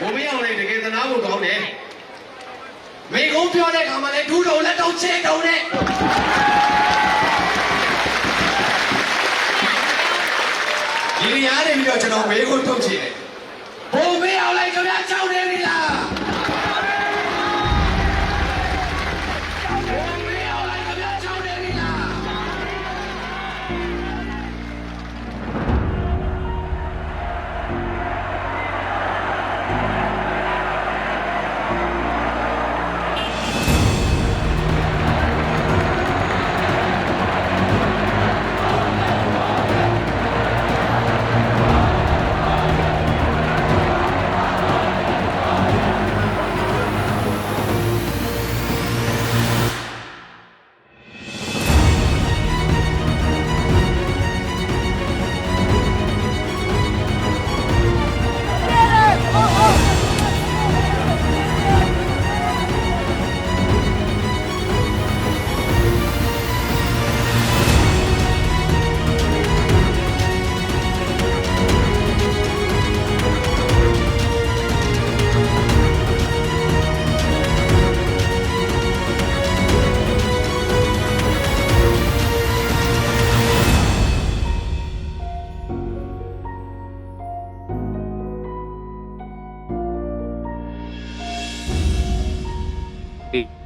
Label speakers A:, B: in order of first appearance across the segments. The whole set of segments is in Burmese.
A: ဘုံမင်းအောင်လည်းတကယ်သနာဖို့ကောင်းတယ်မိကုန်းပြောတဲ့ခါမှာလည်းဒူးတော်လက်တော့ချဲတုံနဲ့ဒီနေရာနေပြီးတော့ကျွန်တော်မေးခွန်းထုတ်ချင်တယ်ဘုံမင်းအောင်လည်းခင်ဗျာကြောက်နေပြီလား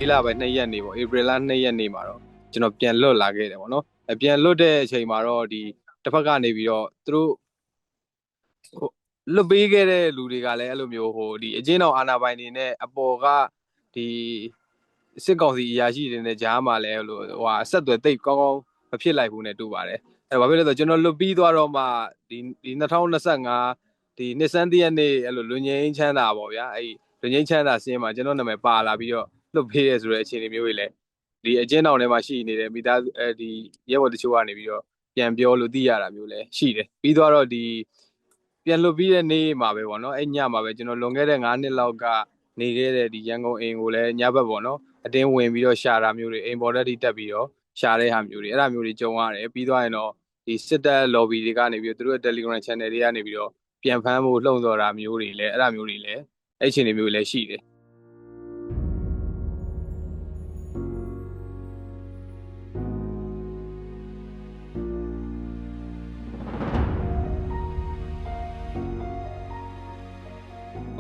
A: ၄လပဲ
B: ၂ရက်နေပေါ့ဧပြီလ၂ရက်နေမှာတော့ကျွန်တော်ပြန်လွတ်လာခဲ့တယ်ပေါ့နော်အပြန်လွတ်တဲ့အချိန်မှာတော့ဒီတစ်ဖက်ကနေပြီးတော့သူတို့ဟိုလွတ်ပေးခဲ့တဲ့လူတွေကလည်းအဲ့လိုမျိုးဟိုဒီအချင်းတော်အာနာပိုင်နေနဲ့အပေါ်ကဒီစစ်ကောင်စီအရာရှိတွေနဲ့ကြားမှာလဲလို့ဟိုဟာဆက်သွယ်တိတ်ကောင်းကောင်းမဖြစ်လိုက်ဘူးနဲ့တူပါတယ်အဲဘာဖြစ်လဲဆိုတော့ကျွန်တော်လွတ်ပြီးသွားတော့မှဒီဒီ2025ဒီနှစ်စန်းတည့်ရက်နေ့အဲ့လိုလူငယ်ချင်းချမ်းသာပေါ့ဗျာအဲ့လူငယ်ချင်းချမ်းသာစင်းမှာကျွန်တော်နာမည်ပါလာပြီးတော့ လွတ်ပေးရဲဆိုတဲ့အခြေအနေမျိုးတွေလည်းဒီအကျဉ်းတောင်ထဲမှာရှိနေတဲ့မိသားစုအဲဒီရဲဘော်တချို့ကနေပြီးတော့ပြန်ပြောလို့သိရတာမျိုးလည်းရှိတယ်ပြီးတော့တော့ဒီပြန်လွတ်ပြီးတဲ့နေ့မှာပဲပေါ့နော်အဲ့ညမှာပဲကျွန်တော်လွန်ခဲ့တဲ့9နှစ်လောက်ကနေခဲ့တဲ့ဒီရန်ကုန်အိမ်ကိုလည်းညဘက်ပေါ့နော်အတင်းဝင်ပြီးတော့ရှာတာမျိုးတွေအိမ်ပေါ်တက်တိတက်ပြီးတော့ရှာတဲ့ဟာမျိုးတွေအဲ့ဒါမျိုးတွေကြုံရတယ်ပြီးတော့ရင်တော့ဒီစစ်တပ် lobby တွေကနေပြီးတော့သူတို့ရဲ့ Telegram channel တွေကနေပြီးတော့ပြန်ဖမ်းဖို့လှုံ့ဆော်တာမျိုးတွေလည်းအဲ့ဒါမျိုးတွေလည်းအဲ့အခြေအနေမျိုးတွေလည်းရှိတယ်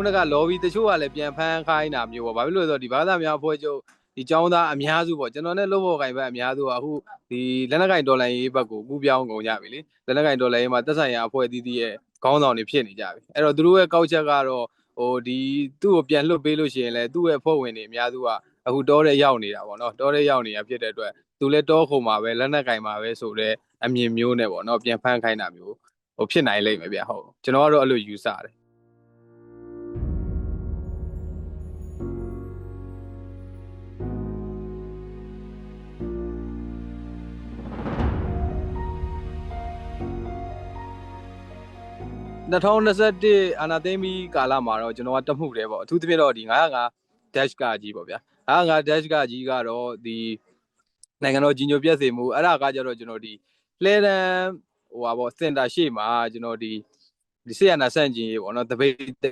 B: နကလော်ဘီတချို့ကလည်းပြန်ဖမ်းခိုင်းတာမျိုးပေါ့ဘာဖြစ်လို့လဲဆိုတော့ဒီဘာသာများအဖွဲ့ချုပ်ဒီចောင်းသားအများစုပေါ့ကျွန်တော်နဲ့လုပ်ဖို့ကင်ဘက်အများစုကအခုဒီလက်နက်ကင်ဒေါ်လာရေးဘက်ကိုကူးပြောင်းကုန်ကြပြီလေလက်နက်ကင်ဒေါ်လာရေးမှာတက်ဆိုင်ရာအဖွဲ့အသီးသီးရဲ့ခေါင်းဆောင်တွေဖြစ်နေကြပြီအဲ့တော့သူတို့ရဲ့ကောက်ချက်ကတော့ဟိုဒီသူ့ကိုပြန်လွတ်ပေးလို့ရှိရင်လည်းသူ့ရဲ့အဖွဲ့ဝင်တွေအများစုကအခုတောထဲရောက်နေတာပေါ့နော်တောထဲရောက်နေတာဖြစ်တဲ့အတွက်သူလည်းတောခုံမှာပဲလက်နက်ကင်မှာပဲဆိုတော့အမြင်မျိုးနဲ့ပေါ့နော်ပြန်ဖမ်းခိုင်းတာမျိုးဟိုဖြစ်နိုင်လိမ့်မယ်ဗျဟုတ်ကျွန်တော်ကတော့အဲ့လိုယူဆတယ် 2021အာနာသိမ့်ပြီးကာလမှာတော့ကျွန်တော်ကတက်မှုတယ်ပေါ့အထူးသဖြင့်တော့ဒီ905 dash ကကြီးပေါ့ဗျာ905 dash ကကြီးကတော့ဒီနိုင်ငံတော်ကြီးညိုပြည့်စေမှုအဲ့ဒါကကြတော့ကျွန်တော်ဒီလှဲတန်းဟိုပါပေါ့စင်တာရှေ့မှာကျွန်တော်ဒီဒီဆေးရနာဆန့်ကျင်ရေးပေါ့နော်တပိတ်တ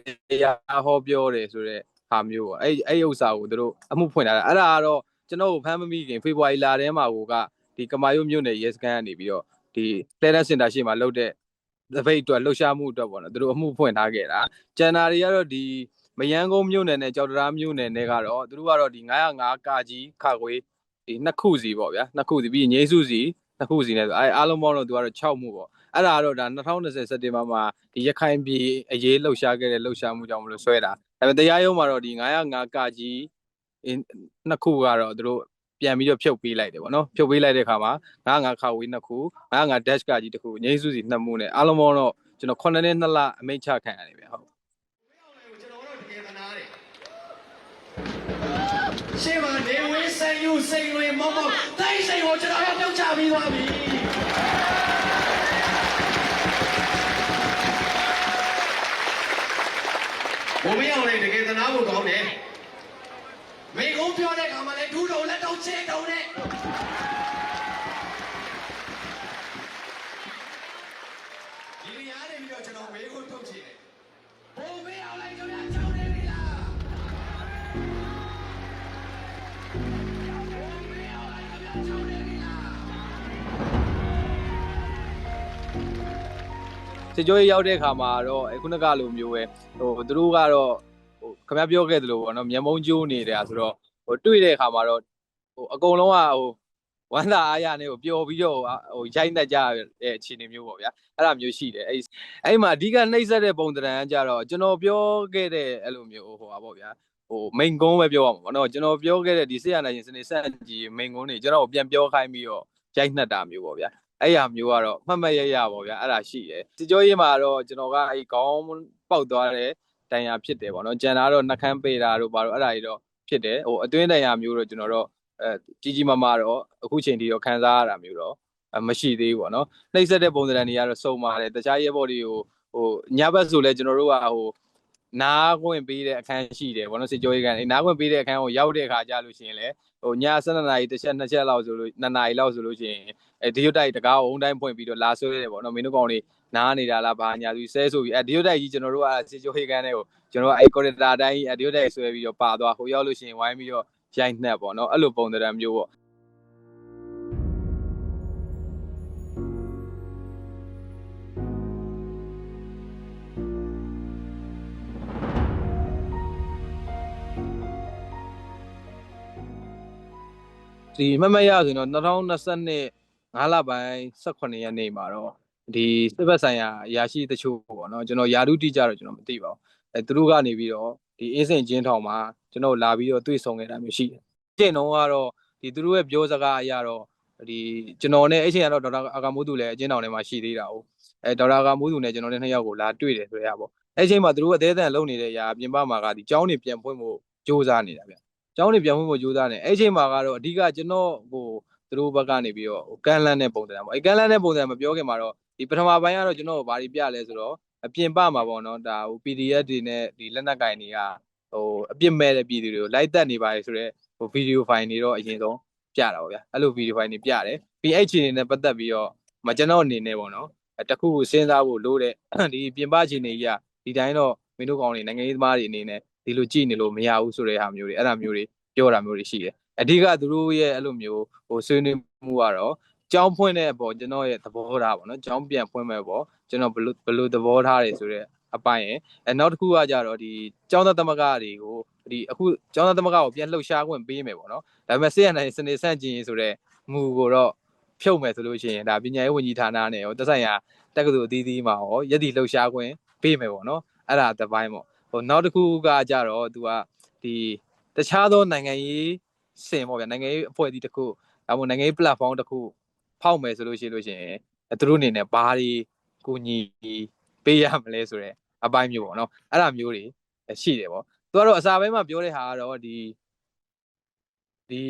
B: ရားဟောပြောတယ်ဆိုတော့ဟာမျိုးပေါ့အဲ့အဲ့ဥစ္စာကိုသူတို့အမှုဖွင့်လာတာအဲ့ဒါကတော့ကျွန်တော်ကိုဖမ်းမမိခင်ဖေဖော်ဝါရီလထဲမှာဟိုကဒီကမာယုမြို့နယ်ရဲစခန်းကနေပြီးတော့ဒီလှဲတန်းစင်တာရှေ့မှာလုပ်တဲ့ သပိတ်အတွက်လှုပ်ရှားမှုအတွက်ပေါ့နော်သူတို့အမှုဖွင့်ထားခဲ့တာကျန်တာတွေကတော့ဒီမယန်းကုန်းမြို့နယ်နဲ့ကြောက်တရားမြို့နယ်နဲ့ကတော့သူတို့ကတော့ဒီ905ကာကြီးခခွေးဒီနှစ်ခုစီပေါ့ဗျာနှစ်ခုစီပြီးရင်ငိမ့်စုစီနှစ်ခုစီနဲ့ဆိုအဲအားလုံးပေါင်းတော့သူကတော့6မှုပေါ့အဲ့ဒါကတော့ဒါ2020စက်တင်ဘာမှာဒီရခိုင်ပြည်အရေးလှုပ်ရှားခဲ့တဲ့လှုပ်ရှားမှုကြောင့်မလို့ဆွဲတာဒါပေမဲ့တရားရုံးမှာတော့ဒီ905ကာကြီးနှစ်ခုကတော့သူတို့ ပြန်ပြီးတော့ဖြုတ်ပေးလိုက်တယ်ပေါ့နော်ဖြုတ်ပေးလိုက်တဲ့အခါမှာ95ခါဝေးနှစ်ခု95 dash ကကြီးတစ်ခုငိမ့်စုစီနှစ်မှုနဲ့အားလုံးပေါင်းတော့ကျွန်တော်9နှစ်2လအမိန့်ချခံရတယ်ဗျဟုတ်
A: ကျွန်တော်တို့တကယ်သနာတယ်ရှေ့မှာနေဝင်းစိန်ယူစိန်လွင်မောမောတိုင်းစိန်ကိုကျွန်တော်တို့ပြုတ်ချပြီးသွားပြီဘုံမင်းအောင်လည်းတကယ်သနာဖို့ကောင်းတယ် မိကုန်းပြောတဲ့ခါမှလည်းဒူးတုံလက်တော့ချဲတုံနဲ့ဒီနေရာနေပြီးတော့ကျွန်တော်မိကုန်းထုတ်ချင်တယ်ဘုံမေးအောင်လိုက်ကြပါကြောင်းနေပြီ
B: လားဘုံမေးအောင်လို
A: က်ကြပါကြောင်းနေပြီလား
B: စစ်ကြောရေးရောက်တဲ့ခါမှာတော့ခုနကလိုမျိုးပဲဟိုသူတို့ကတော့ ခင်ဗျားပြောခဲ့သလိုပေါ့နော်မျက်မုံးကျိုးနေတာဆိုတော့ဟိုတွေ့တဲ့အခါမှာတော့ဟိုအကုန်လုံးကဟိုဝမ်းသာအားရနေကိုပျော်ပြီးတော့ဟိုရိုက်နှက်ကြတဲ့အခြေအနေမျိုးပေါ့ဗျာအဲ့လိုမျိုးရှိတယ်အဲ့အဲ့မှာအဓိကနှိမ့်ဆက်တဲ့ပုံသဏ္ဍာန်ကကြတော့ကျွန်တော်ပြောခဲ့တဲ့အဲ့လိုမျိုးဟိုပါပေါ့ဗျာဟိုမိန်ကုန်းပဲပြောရမှာပေါ့နော်ကျွန်တော်ပြောခဲ့တဲ့ဒီဆေးရနိုင်ရှင်စနေဆက်ကြီးမိန်ကုန်းတွေကျွန်တော်ပြန်ပြောခိုင်းပြီးတော့ရိုက်နှက်တာမျိုးပေါ့ဗျာအဲ့ရမျိုးကတော့မှတ်မှတ်ရရပေါ့ဗျာအဲ့ဒါရှိတယ်စစ်ကြောရေးမှာတော့ကျွန်တော်ကအဲ့ခေါင်းပေါက်သွားတဲ့ တန်ရာဖြစ်တယ်ပေါ့နော်ကြံတာတော့နှကန်းပေတာတို့ဘာလို့အဲ့ဒါကြီးတော့ဖြစ်တယ်ဟိုအတွင်းတန်ရာမျိုးတော့ကျွန်တော်တော့အဲကြီးကြီးမားမားတော့အခုချိန်ထိတော့ခံစားရတာမျိုးတော့မရှိသေးဘူးပေါ့နော်နှိမ့်ဆက်တဲ့ပုံစံတွေကတော့စုံပါတယ်တခြားရဲဘော်တွေကိုဟိုညဘက်ဆိုလဲကျွန်တော်တို့ကဟို နားခွင့်ပေးတဲ့အခန်းရှိတယ်ဘောနော်စစ်ကြောရေးကန်နားခွင့်ပေးတဲ့အခန်းကိုရောက်တဲ့အခါကြာလို့ရှိရင်လေဟိုည7နာရီတစ်ချက်နှစ်ချက်လောက်ဆိုလို့2နာရီလောက်ဆိုလို့ရှိရင်အဲဒီရွတ်တိုက်တကားအုံတိုင်းဖွင့်ပြီးတော့လာဆွဲတယ်ပေါ့နော်မင်းတို့ကောင်တွေနားနေတာလားဘာညာသူဆဲဆိုပြီးအဲဒီရွတ်တိုက်ကြီးကျွန်တော်တို့ကစစ်ကြောရေးကန်တဲ့ကိုကျွန်တော်ကအဲကော်ရီတာတိုင်းအဲဒီရွတ်တိုက်ဆွဲပြီးတော့ပါသွားဟိုရောက်လို့ရှိရင်ဝိုင်းပြီးတော့ရိုက်နှက်ပေါ့နော်အဲ့လိုပုံစံမျိုးပေါ့ ဒီမမတ်ရဆိုရင်တော့2022 5လပိုင်း18ရက်နေ့မှာတော့ဒီစစ်ဘက်ဆိုင်ရာအရာရှိတချို့ပေါ့နော်ကျွန်တော်ယာရုတိကြတော့ကျွန်တော်မသိပါဘူးအဲသူတို့ကနေပြီးတော့ဒီအင်းစင်ချင်းထောင်မှာကျွန်တော်လာပြီးတော့တွေ့ဆုံခဲ့တာမျိုးရှိတယ်။ကျင့်တော့ကတော့ဒီသူတို့ရဲ့ပြောစကားအရာတော့ဒီကျွန်တော်နဲ့အချိန်ကတော့ဒေါက်တာအာကာမိုးသူလည်းအချင်းတောင်ထဲမှာရှိသေးတာဟုတ်အဲဒေါက်တာအာကာမိုးသူနဲ့ကျွန်တော်နဲ့နှစ်ယောက်ကိုလာတွေ့တယ်ဆိုရပါအဲအချိန်မှာသူတို့အသေးအံလုံနေတဲ့အရာပြင်ပမှာကဒီကျောင်းနေပြန်ဖွင့်ဖို့စူးစမ်းနေတာဗျ။ ကျောင်းနေပြန်ဖွင့်ဖို့ကြိုးစားနေအဲ့ချိန်မှာကတော့အဓိကကျွန်တော်ဟိုသူတို့ဘက်ကနေပြီးတော့ကန်းလန်းတဲ့ပုံစံပေါ့အဲ့ကန်းလန်းတဲ့ပုံစံမပြောခင်မှာတော့ဒီပထမပိုင်းကတော့ကျွန်တော်ဘာတွေပြလဲဆိုတော့အပြင်ပမှာပေါ့နော်ဒါဟို PDF တွေနဲ့ဒီလက်နက်ကင်တွေကဟိုအပြစ်မဲ့တဲ့ပြည်သူတွေကိုလိုက်တက်နေပါလေဆိုတော့ဟိုဗီဒီယိုဖိုင်တွေတော့အရင်ဆုံးပြတာပေါ့ဗျာအဲ့လိုဗီဒီယိုဖိုင်တွေပြတယ်ပြီးအဲ့ချိန်တွေနဲ့ပတ်သက်ပြီးတော့မကျွန်တော်အနေနဲ့ပေါ့နော်တခုခုစဉ်းစားဖို့လိုတဲ့ဒီပြင်ပချိန်တွေကြီးကဒီတိုင်းတော့မင်းတို့ကောင်တွေနိုင်ငံရေးသမားတွေအနေနဲ့ ဒီလိုကြည့်နေလို့မရဘူးဆိုတဲ့ဟာမျိုးတွေအဲ့ဒါမျိုးတွေပြောတာမျိုးတွေရှိတယ်အဓိကသူတို့ရဲ့အဲ့လိုမျိုးဟိုဆွေးနွေးမှုကတော့ကြောင်းဖွင့်တဲ့အပေါ်ကျွန်တော်ရဲ့သဘောထားပေါ့နော်ကြောင်းပြန်ဖွင့်မဲ့ပေါ့ကျွန်တော်ဘလို့ဘလို့သဘောထားတွေဆိုတဲ့အပိုင်းရယ်အဲနောက်တစ်ခုကကြတော့ဒီကျောင်းသားသမဂ္ဂတွေကိုဒီအခုကျောင်းသားသမဂ္ဂကိုပြန်လှုပ်ရှားခွင့်ပေးမယ်ပေါ့နော်ဒါပေမဲ့ဆေးရနိုင်စနေဆန့်ကျင်ရေးဆိုတဲ့မူကိုတော့ဖြုတ်မယ်ဆိုလို့ရှိရင်ဒါပညာရေးဝန်ကြီးဌာနနဲ့ရောတက်ဆိုင်ရာတက္ကသိုလ်အသီးသီးမှာရောယက်တီလှုပ်ရှားခွင့်ပေးမယ်ပေါ့နော်အဲ့ဒါတစ်ပိုင်းပေါ့ ဟိုနောက်တစ်ခုကကြတော့သူကဒီတခြားသောနိုင်ငံရေးစင်ပေါ့ဗျာနိုင်ငံရေးအဖွဲ့အစည်းတစ်ခုဒါမှမဟုတ်နိုင်ငံရေး platform တစ်ခုဖောက်မယ်ဆိုလို့ရှိလို့ရှိရင်သူတို့အနေနဲ့ဘာတွေကိုညီပေးရမလဲဆိုတော့အပိုင်းမျိုးပေါ့နော်အဲ့ဒါမျိုးတွေရှိတယ်ပေါ့သူကတော့အစာပိုင်းမှာပြောတဲ့ဟာကတော့ဒီဒီ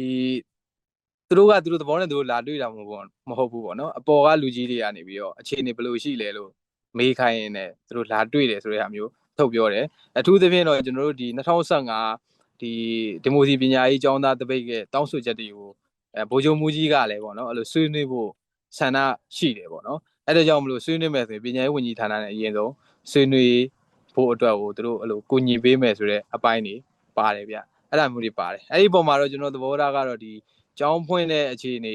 B: သူတို့ကသူတို့သဘောနဲ့သူတို့လာတွေ့တာမဟုတ်ဘူးမဟုတ်ဘူးပေါ့နော်အပေါ်ကလူကြီးတွေကနေပြီးတော့အခြေအနေဘယ်လိုရှိလဲလို့မေးခိုင်းရင်လည်းသူတို့လာတွေ့တယ်ဆိုတဲ့ဟာမျိုး ထုတ်ပြောတယ်အထူးသဖြင့်တော့ကျွန်တော်တို့ဒီ2015ဒီဒီမိုစီပညာရေးကျောင်းသားတပိတ်ကတောင်းဆိုချက်တွေကိုအဲဗိုလ်ချုပ်မူကြီးကလည်းပေါ့နော်အဲ့လိုဆွေးနွေးဖို့ဆန္ဒရှိတယ်ပေါ့နော်အဲ့ဒါကြောင့်မလို့ဆွေးနွေးမယ်ဆိုရင်ပညာရေးဝန်ကြီးဌာနနဲ့အရင်ဆုံးဆွေးနွေးဖို့အတွက်ကိုသူတို့အဲ့လိုကိုညီပေးမယ်ဆိုတဲ့အပိုင်းတွေပါတယ်ဗျအဲ့ဒါမျိုးတွေပါတယ်အဲ့ဒီပုံမှာတော့ကျွန်တော်သဘောထားကတော့ဒီကျောင်းဖွင့်တဲ့အခြေအနေ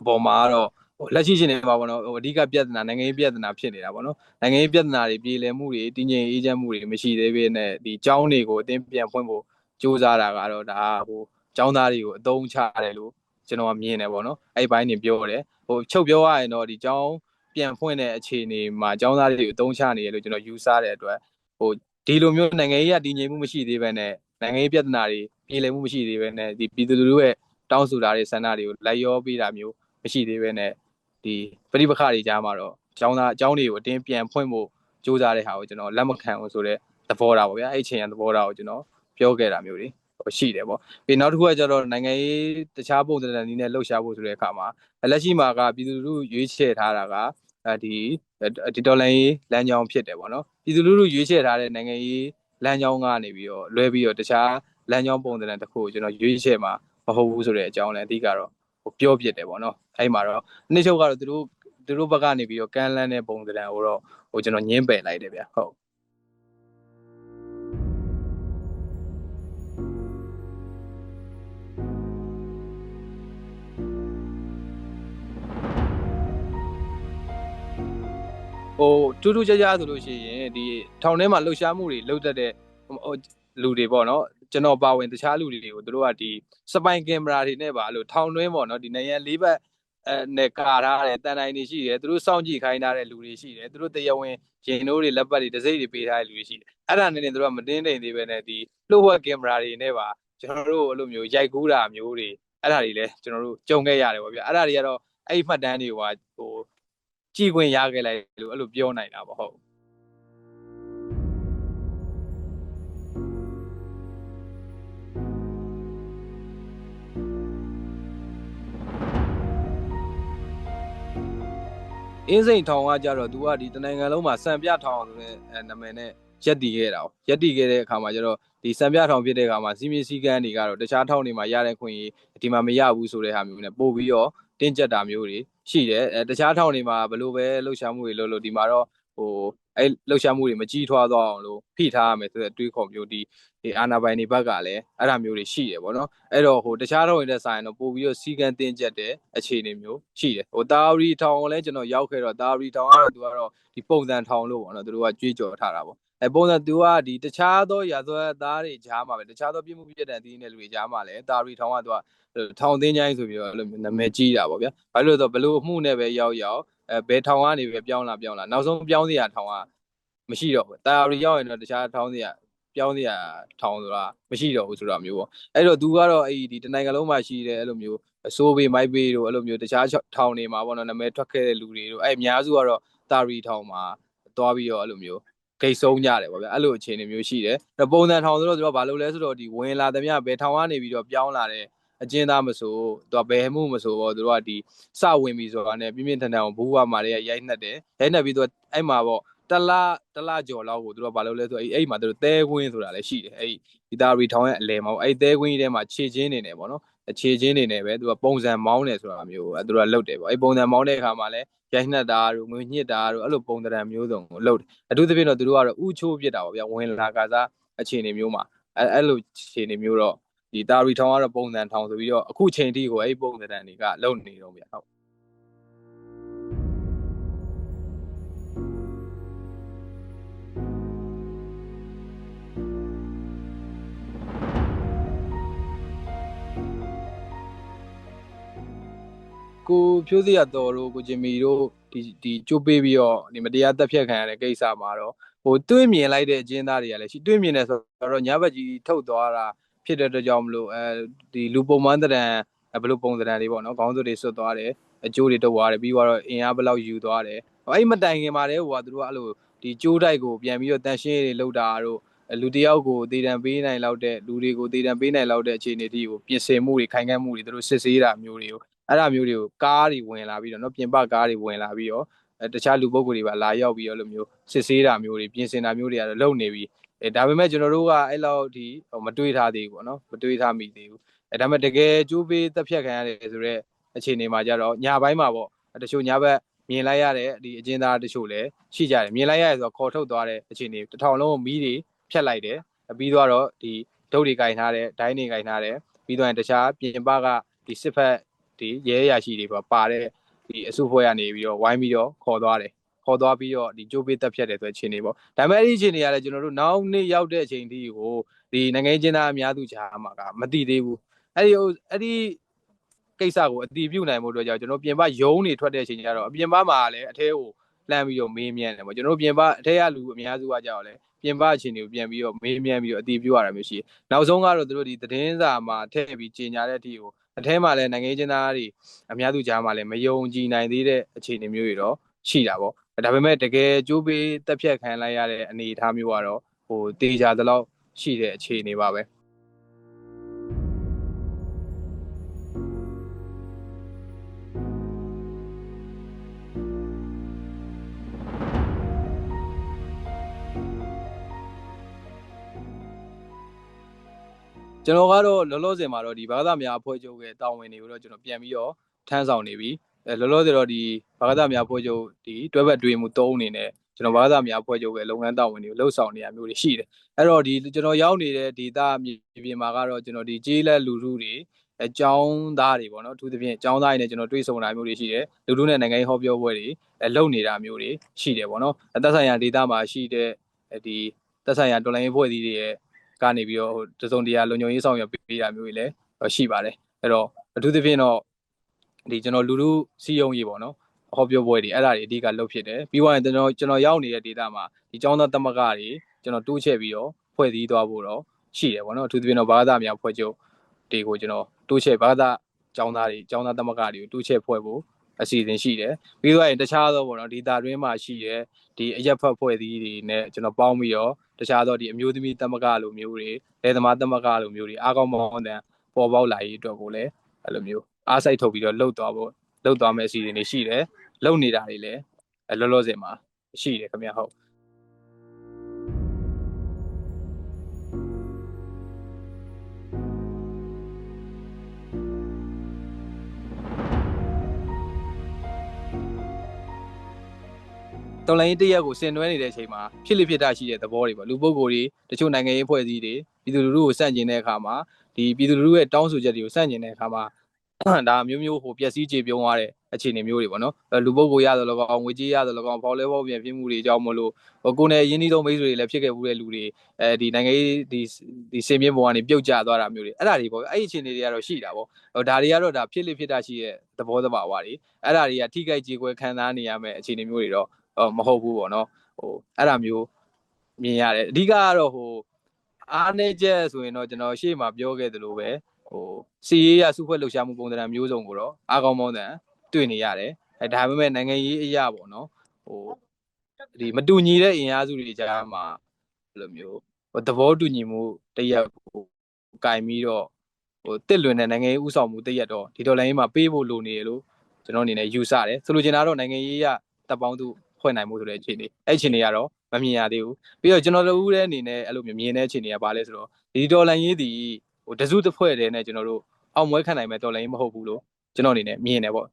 B: အပေါ်မှာကတော့ဟို လက်ရှိရှင်နေမှာပေါ့နော်ဟိုအဓိကပြဿနာနိုင်ငံရေးပြဿနာဖြစ်နေတာပေါ့နော်နိုင်ငံရေးပြဿနာတွေပြည်လည်မှုတွေတည်ငြိမ်အေးချမ်းမှုတွေမရှိသေးဘဲနဲ့ဒီကျောင်းတွေကိုအတင်းပြန်ဖွင့်ဖို့စူးစမ်းတာကတော့ဒါဟိုကျောင်းသားတွေကိုအသုံးချတယ်လို့ကျွန်တော်ကမြင်တယ်ပေါ့နော်အဲ့ဘိုင်းနေပြောတယ်ဟိုချုပ်ပြောရရင်တော့ဒီကျောင်းပြန်ဖွင့်တဲ့အခြေအနေမှာကျောင်းသားတွေကိုအသုံးချနေရလို့ကျွန်တော်ယူဆတဲ့အတွက်ဟိုဒီလိုမျိုးနိုင်ငံရေးကတည်ငြိမ်မှုမရှိသေးဘဲနဲ့နိုင်ငံရေးပြဿနာတွေပြည်လည်မှုမရှိသေးဘဲနဲ့ဒီပြည်သူလူထုရဲ့တောင်းဆိုထားတဲ့ဆန္ဒတွေကိုလိုက်ရောပေးတာမျိုးမရှိသေးဘဲနဲ့ ဒီပရိပခတွေကြားမှာတော့အကြောင်းသားအကြောင်းတွေကိုအတင်းပြန်ဖွင့်ဖို့ကြိုးစားတဲ့ဟာကိုကျွန်တော်လက်မခံဘူးဆိုတော့သဘောထားပေါ့ဗျာအဲ့ချိန်ကသဘောထားကိုကျွန်တော်ပြောခဲ့တာမျိုးတွေရှိတယ်ပေါ့ပြီးနောက်တစ်ခုကကျတော့နိုင်ငံရေးတခြားပုံစံနည်းနဲ့လှုပ်ရှားဖို့ဆိုတဲ့အခါမှာလက်ရှိမှာကပြည်သူလူထုရွေးချယ်ထားတာကဒီဒီဒေါ်လာရေးလမ်းကြောင်းဖြစ်တယ်ပေါ့နော်ပြည်သူလူထုရွေးချယ်ထားတဲ့နိုင်ငံရေးလမ်းကြောင်းကနေပြီးတော့လွဲပြီးတော့တခြားလမ်းကြောင်းပုံစံတစ်ခုကိုကျွန်တော်ရွေးချယ်မှာမဟုတ်ဘူးဆိုတဲ့အကြောင်းလည်းအဓိကတော့ ဟိုပြောပြတယ်ပေါ့နော်အဲ့မှာတော့နေ့ချုပ်ကတော့သူတို့သူတို့ဘက်ကနေပြီးတော့ကမ်းလန်းတဲ့ပုံစံကိုတော့ဟိုကျွန်တော်ညင်းပယ်လိုက်တယ်ဗျဟုတ်ဟိုထူးထူးခြားခြားဆိုလို့ရှိရင်ဒီထောင်ထဲမှာလှုပ်ရှားမှုတွေလုပ်တတ်တဲ့ဟိုလူတွေပေါ့နော် ကျွန်တော်ပါဝင်တခြားလူတွေကိုတို့ကဒီစပိုင်ကင်မရာတွေနဲ့ပါအဲ့လိုထောင်တွင်းပေါ့နော်ဒီနေရန်လေးဘက်အဲနဲ့ကာထားတယ်တန်တိုင်းတွေရှိတယ်သူတို့စောင့်ကြည့်ခိုင်းထားတဲ့လူတွေရှိတယ်သူတို့တရားဝင်ရင်တို့တွေလက်ပတ်တွေတစိမ့်တွေပေးထားတဲ့လူတွေရှိတယ်အဲ့ဒါနဲ့နေသူတို့ကမတင်းတိမ်သေးပဲနဲ့ဒီလှုပ်ဝက်ကင်မရာတွေနဲ့ပါကျွန်တော်တို့အဲ့လိုမျိုးရိုက်ကူးတာမျိုးတွေအဲ့ဒါတွေလည်းကျွန်တော်တို့ကြုံခဲ့ရတယ်ပေါ့ဗျာအဲ့ဒါတွေကတော့အဲ့ဒီမှတ်တမ်းတွေကဟိုကြည်ခွင့်ရခဲ့လိုက်လို့အဲ့လိုပြောနိုင်တာပေါ့ဟုတ် အင်းစိန်ထောင်ကကြတော့ तू ကဒီတနိုင်ငံလုံးမှာစံပြထောင်ဆိုတဲ့အဲနာမည်နဲ့ရက်တည်ခဲ့တာ哦ရက်တည်ခဲ့တဲ့အခါမှာကျတော့ဒီစံပြထောင်ဖြစ်တဲ့အခါမှာစီမင်းစည်းကမ်းတွေကတော့တခြားထောင်တွေမှာရတဲ့ခွင့်ရေးဒီမှာမရဘူးဆိုတဲ့ဟာမျိုးနဲ့ပို့ပြီးတော့တင်းကျပ်တာမျိုးတွေရှိတယ်အဲတခြားထောင်တွေမှာဘယ်လိုပဲလှုပ်ရှားမှုတွေလုပ်လို့ဒီမှာတော့ဟို အဲလှုပ်ရှားမှုတွေမကြီးထွားသွားအောင်လို့ဖိထားရမယ်ဆိုတဲ့အတွေးခေါ်မျိုးဒီဒီအာနာပိုင်တွေဘက်ကလည်းအဲ့ဒါမျိုးတွေရှိတယ်ဗောနော်အဲ့တော့ဟိုတခြားထောင်တွေနဲ့ဆိုင်တော့ပို့ပြီးတော့စီကံတင်းကျပ်တဲ့အခြေအနေမျိုးရှိတယ်ဟိုတာဝရီထောင်ကိုလည်းကျွန်တော်ရောက်ခဲ့တော့တာဝရီထောင်ကတော့သူကတော့ဒီပုံစံထောင်လို့ဗောနော်သူတို့ကကြွေးကြော်ထားတာဗော အဲပုံစံသူကဒီတခြားသောရာဇဝတ်သားတွေကြားမှာပဲတခြားသောပြစ်မှုပြစ်ဒဏ်တည်နေတဲ့လူတွေကြားမှာလည်းတာဝရီထောင်ကသူကထောင်သိန်းချိုင်းဆိုပြီးတော့အဲ့လိုနာမည်ကြီးတာဗောဗျာဘာလို့လဲဆိုတော့ဘလို့အမှုနဲ့ပဲရောက်ရောက်အဲဘယ်ထောင်ကနေပဲပြောင်းလာပြောင်းလာနောက်ဆုံးပြောင်းစရာထောင်ကမရှိတော့ဘူးတာဝရီရောက်ရင်တော့တခြားထောင်စရာပြောင်းစရာထောင်ဆိုတာမရှိတော့ဘူးဆိုတာမျိုးပေါ့အဲ့တော့သူကတော့အဲ့ဒီတနိုင်ငံလုံးမှာရှိတဲ့အဲ့လိုမျိုးအစိုးဘေးမိုက်ဘေးတို့အဲ့လိုမျိုးတခြားထောင်တွေမှာပေါ့နော်နာမည်ထွက်ခဲ့တဲ့လူတွေတို့အဲ့အများစုကတော့တာရီထောင်မှာသွားပြီးတော့အဲ့လိုမျိုး ဂိတ်ဆုံးကြတယ်ပေါ့ဗျာအဲ့လိုအခြေအနေမျိုးရှိတယ်အဲ့ပုံစံထောင်ဆိုတော့သူကဘာလုပ်လဲဆိုတော့ဒီဝင်လာသမျှဘယ်ထောင်ကနေပြီးတော့ပြောင်းလာတဲ့အကျဉ်းသားမဆိုသူကဘယ်မှုမဆိုပေါ့သူတို့ကဒီစဝင်ပြီဆိုတာနဲ့ပြင်းပြင်းထန်ထန်ဘူးဝါမာတွေကရိုက်နှက်တယ်ရိုက်နှက်ပြီးသူကအဲ့မှာပေါ့တလားတလားကြော်လောက်ကိုသူတို့ကဘာလုပ်လဲဆိုတော့အဲ့အဲ့မှာသူတို့သဲကွင်းဆိုတာလည်းရှိတယ်အဲ့ဒီတာရီထောင်ရဲ့အလဲမှာအဲ့သဲကွင်းကြီးထဲမှာခြေချင်းနေတယ်ပေါ့နော် အခြေချင်းနေနေပဲသူကပုံစံမောင်းတယ်ဆိုတာမျိုးအဲသူတို့ကလုတ်တယ်ပေါ့အဲ့ပုံစံမောင်းတဲ့အခါမှာလည်းရိုက်နှက်တာတို့ငွေညှစ်တာတို့အဲ့လိုပုံစံမျိုးစုံကိုလုတ်တယ်အထူးသဖြင့်တော့သူတို့ကတော့ဥချိုးပြစ်တာပေါ့ဗျာဝင်လာကစားအခြေအနေမျိုးမှာအဲအဲ့လိုအခြေအနေမျိုးတော့ဒီတာရီထောင်ကတော့ပုံစံထောင်ဆိုပြီးတော့အခုချိန်ထိကိုအဲ့ပုံစံတွေကလုံနေတော့ဗျာဟုတ် ကိုဖြိုးစရတော်တို့ကိုဂျင်မီတို့ဒီဒီကျိုးပေးပြီးတော့ဒီမတရားတက်ဖြတ်ခံရတဲ့ကိစ္စမှာတော့ဟိုတွေးမြင်လိုက်တဲ့အကျဉ်းသားတွေကလည်းရှိတွေးမြင်တယ်ဆိုတော့ညဘက်ကြီးထုတ်သွားတာဖြစ်တဲ့အတွက်ကြောင့်မလို့အဲဒီလူပုံမှန်တရံဘယ်လိုပုံစံတွေပေါ့နော်ခေါင်းစုပ်တွေဆွတ်သွားတယ်အကျိုးတွေတုပ်သွားတယ်ပြီးတော့အင်အားဘယ်လောက်ယူသွားတယ်အဲ့မတိုင်ခင်မှာတည်းဟိုကသူတို့ကအဲ့လိုဒီကျိုးတိုက်ကိုပြန်ပြီးတော့တန်ရှင်းတွေလောက်တာတို့လူတယောက်ကိုတည်တံပေးနိုင်လောက်တဲ့လူတွေကိုတည်တံပေးနိုင်လောက်တဲ့အခြေအနေတိကိုပြင်ဆင်မှုတွေခိုင်ခံ့မှုတွေသူတို့စစ်ဆေးတာမျိုးတွေကို အဲ့ဒါမျိုးတွေကိုကားတွေဝင်လာပြီးတော့เนาะပြင်ပကားတွေဝင်လာပြီးတော့အဲတခြားလူပုဂ္ဂိုလ်တွေပါလာရောက်ပြီးတော့လို့မျိုးစစ်ဆေးတာမျိုးတွေပြင်ဆင်တာမျိုးတွေကတော့လုပ်နေပြီအဲဒါပေမဲ့ကျွန်တော်တို့ကအဲ့လောက်ထိမတွေးထားသေးဘူးပေါ့နော်မတွေးထားမိသေးဘူးအဲဒါပေမဲ့တကယ်ကျိုးပေးတက်ဖြတ်ခံရတယ်ဆိုတော့အခြေအနေမှာကြတော့ညပိုင်းမှာပေါ့တချို့ညဘက်မြင်လိုက်ရတဲ့ဒီအကျဉ်းသားတချို့လည်းရှိကြတယ်မြင်လိုက်ရဆိုတော့ခေါ်ထုတ်သွားတဲ့အခြေအနေတစ်ထောင်လုံးမီးတွေဖြတ်လိုက်တယ်ပြီးတော့ဒီဒုတ်တွေကင်ထားတဲ့ဒိုင်းတွေကင်ထားတယ်ပြီးတော့တခြားပြင်ပကဒီစစ်ဖက် ဒီရဲရရှိတွေပါပါတဲ့ဒီအစုဖွဲ့ရနေပြီးတော့ဝိုင်းပြီးတော့ခေါ်သွားတယ်ခေါ်သွားပြီးတော့ဒီကြိုးပေးတက်ဖြတ်တယ်ဆိုတဲ့အခြေအနေပေါ့ဒါပေမဲ့အဲ့ဒီအခြေအနေကလည်းကျွန်တော်တို့နောက်နေ့ရောက်တဲ့အချိန်ထိကိုဒီနိုင်ငံချင်းသားအများစုကြားမှာကမသိသေးဘူးအဲ့ဒီအဲ့ဒီကိစ္စကိုအတီးပြုတ်နိုင်မှုအတွက်ကြောင့်ကျွန်တော်ပြင်ပယုံနေထွက်တဲ့အချိန်ကျတော့အပြင်ပမှာလည်းအထဲကိုလမ်းပြီးတော့မေးမြန်းတယ်ပေါ့ကျွန်တော်ပြင်ပအထဲကလူအများစုကကြောက်လဲပြင်ပအခြေအနေကိုပြန်ပြီးတော့မေးမြန်းပြီးတော့အတီးပြုတ်ရတာမျိုးရှိတယ်နောက်ဆုံးကတော့တို့ဒီသတင်းစာမှာထည့်ပြီးကြီးညာတဲ့အထိကို အထဲမှာလည်းနိုင်ငံချင်းသားတွေအများစုကြားမှာလည်းမယုံကြည်နိုင်သေးတဲ့အခြေအနေမျိုးတွေတော့ရှိတာပေါ့ဒါပေမဲ့တကယ်ကြိုးပေးတက်ဖြတ်ခံလိုက်ရတဲ့အနေအထားမျိုးကတော့ဟိုတေချာသလောက်ရှိတဲ့အခြေအနေပါပဲ ကျွန်တော်ကတော့လောလောဆယ်မှာတော့ဒီဘာသာများအဖွဲ့ချုပ်ရဲ့တာဝန်တွေကိုတော့ကျွန်တော်ပြန်ပြီးတော့ထမ်းဆောင်နေပြီအဲလောလောဆယ်တော့ဒီဘာသာများအဖွဲ့ချုပ်ဒီတွဲဘက်တွင်မှု၃အနေနဲ့ကျွန်တော်ဘာသာများအဖွဲ့ချုပ်ရဲ့လုပ်ငန်းတာဝန်တွေကိုလှုပ်ဆောင်နေရမျိုးတွေရှိတယ်အဲ့တော့ဒီကျွန်တော်ရောက်နေတဲ့ဒေတာမြေပြင်မှာကတော့ကျွန်တော်ဒီကြေးလက်လူထုတွေအကြောင်းသားတွေပေါ့နော်အထူးသဖြင့်အကြောင်းသားတွေနဲ့ကျွန်တော်တွေ့ဆုံတာမျိုးတွေရှိတယ်လူလူနဲ့နိုင်ငံရေးဟောပြောပွဲတွေအဲလုပ်နေတာမျိုးတွေရှိတယ်ပေါ့နော်အသက်ဆိုင်ရာဒေသမှာရှိတဲ့ဒီသက်ဆိုင်ရာတော်လိုင်းရေးဖွဲ့စည်းတွေရဲ့ ကနေပြီးတော့တစုံတရာလုံခြုံရေးဆောင်ရွက်ပေးတာမျိုးတွေလည်းရှိပါတယ်အဲ့တော့အထူးသဖြင့်တော့ဒီကျွန်တော်လူလူစီယုံရေးပေါ့နော်ဟောပြောပွဲတွေအဲ့ဒါတွေအဓိကလုပ်ဖြစ်တယ်ပြီးတော့ကျွန်တော်ကျွန်တော်ရောက်နေတဲ့ဒေတာမှာဒီကျောင်းသားတမကတွေကျွန်တော်တိုးချဲ့ပြီးတော့ဖွဲ့စည်းသွားဖို့တော့ရှိတယ်ပေါ့နော်အထူးသဖြင့်တော့ဘာသာများဖွဲ့ချုပ်တွေကိုကျွန်တော်တိုးချဲ့ဘာသာကျောင်းသားတွေကျောင်းသားတမကတွေကိုတိုးချဲ့ဖွဲ့ဖို့ အစီအစဉ်ရှိတယ်ပြီးသွားရင်တခြားသောပေါ့နော်ဒေတာတွင်းမှာရှိတဲ့ဒီအရက်ဖက်ဖွဲ့စည်းတွေနဲ့ကျွန်တော်ပေါင်းပြီးတော့တခြားသောဒီအမျိုးသမီးသမဂ္ဂလိုမျိုးတွေလယ်သမားသမဂ္ဂလိုမျိုးတွေအားကောင်းမောင်းတဲ့ပေါ်ပေါက်လာရေးအတွက်ကိုလည်းအဲ့လိုမျိုးအားစိုက်ထုတ်ပြီးတော့လှုပ်သွားဖို့လှုပ်သွားမယ့်အစီအစဉ်တွေရှိတယ်လှုပ်နေတာတွေလည်းအဲ့လောလောဆယ်မှာရှိတယ်ခင်ဗျဟုတ် တော်လိုင်းတရက်ကိုဆင်နွှဲနေတဲ့အချိန်မှာဖြစ်လိဖြစ်တာရှိတဲ့သဘောတွေပေါ့လူပုဂ္ဂိုလ်တွေတချို့နိုင်ငံရေးဖွဲ့စည်းတွေပြည်သူလူထုကိုစန့်ကျင်တဲ့အခါမှာဒီပြည်သူလူထုရဲ့တောင်းဆိုချက်တွေကိုစန့်ကျင်တဲ့အခါမှာဒါမျိုးမျိုးဟိုပျက်စီးကြေပြုံးသွားတဲ့အခြေအနေမျိုးတွေပေါ့နော်အဲလူပုဂ္ဂိုလ်ရတော့လကောင်းငွေကြေးရတော့လကောင်းဖော်လဲဖော်ပြန်ပြင်းမှုတွေအကြောင်းမလို့ဟိုကိုယ်နဲ့ရင်းနှီးဆုံးမိတ်ဆွေတွေလည်းဖြစ်ခဲ့မှုတဲ့လူတွေအဲဒီနိုင်ငံရေးဒီဒီစင်မြင့်ဘဝကနေပြုတ်ကျသွားတာမျိုးတွေအဲ့ဒါတွေပေါ့အဲ့ဒီအခြေအနေတွေကတော့ရှိတာပေါ့ဟိုဒါတွေကတော့ဒါဖြစ်လိဖြစ်တာရှိရဲ့သဘောသဘာဝတွေအဲ့ဒါတွေကထိခိုက်ကြေကွဲခံစားနေရမယ့်အခြေအနေမျိုးတွေတော့ဟို မဟုတ်ဘူးပေါ့နော်ဟိုအဲ့ဒါမျိုးမြင်ရတယ်အဓိကကတော့ဟိုအားနေချက်ဆိုရင်တော့ကျွန်တော်ရှေ့မှာပြောခဲ့သလိုပဲဟိုစီရေးရစုဖွဲ့လှုပ်ရှားမှုပုံစံမျိုးစုံကိုတော့အားကောင်းမောင်းတဲ့တွေ့နေရတယ်အဲဒါပေမဲ့နိုင်ငံရေးအရာပေါ့နော်ဟိုဒီမတူညီတဲ့အင်အားစုတွေကြားမှာဘယ်လိုမျိုးဟိုသဘောတူညီမှုတရက်ကိုကင်ပြီးတော့ဟိုတစ်လွင်တဲ့နိုင်ငံရေးဥဆောင်မှုတရက်တော့ဒီဒေါ်လာရေးမှာပေးဖို့လိုနေတယ်လို့ကျွန်တော်အနေနဲ့ယူဆတယ်ဆိုလိုချင်တာတော့နိုင်ငံရေးရတပ်ပေါင်းသူ ဖွဲ့နိုင်မှုဆိုတဲ့အခြေအနေအဲ့အခြေအနေကတော့မမြင်ရသေးဘူးပြီးတော့ကျွန်တော်တို့ရဲ့အနေနဲ့အဲ့လိုမျိုးမြင်တဲ့အခြေအနေကဘာလဲဆိုတော့ဒီဒေါ်လာရေးဒီဟိုတစုတစ်ဖွဲ့တည်းနဲ့ကျွန်တော်တို့အောင်မွဲခံနိုင်မဲ့ဒေါ်လာရေးမဟုတ်ဘူးလို့ကျွန်တော်အနေနဲ့မြင်တယ်ပေါ့